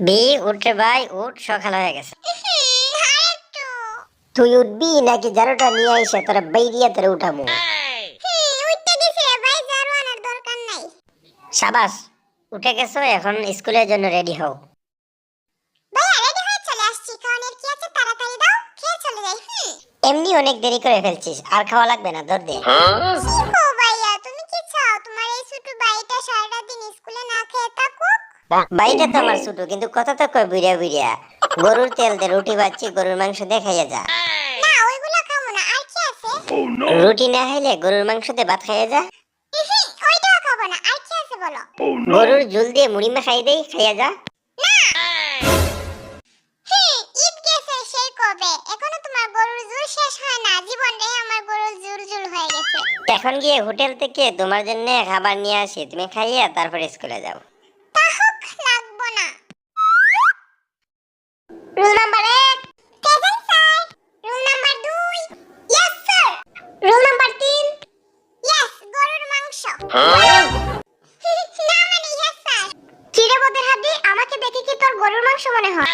B উঠে ভাই উঠ সকাল হয়ে গেছে। তুই উঠবি নাকি জারোটা নিয়ে আইসে তোরা বাইরিয়া তোরা নাই। সাবাস উঠে গেছো এখন স্কুলের জন্য রেডি হও। এমনি অনেক দেরি করে ফেলছিস আর খাওয়া লাগবে না ধর দে। তুমি কি চাও? তোমার এই ছোট ভাইটা সারাটা দিন স্কুলে না খেয়ে থাকুক? বাইরে তো আমার ছোট কিন্তু কথা তো কয় বুড়িয়া বুড়িয়া গরুর তেল দে রুটি বাচ্চি গরুর মাংস দিয়ে খাইয়া যা। না ওইগুলো খাব না আর কি আছে? রুটি না খাইলে গরুর মাংস দিয়ে ভাত খাইয়া যা। ওইটাও খাব না আর কি আছে বলো? গরুর ঝুল দিয়ে মুড়ি মা খাই দেই খাইয়া যা। হুম, ঈদ গেছে সেই কবে? এখনও তোমার গরুর জুল শেষ হয় না জীবন আমার গরুর জুল জুল হয়ে গেছে। এখন গিয়ে হোটেল থেকে তোমার জন্য খাবার নিয়ে আসি তুমি খাইয়া তারপরে স্কুলে যাও তাহক লাগবো না রুল নাম্বার এক প্রেজেন্ট স্যার রুল নাম্বার দুই ইয়েস স্যার রুল নাম্বার তিন ইয়েস গরুর মাংস। না মানে ইয়েস স্যার আমাকে দেখে কি তোর গরুর মাংস মনে হয়?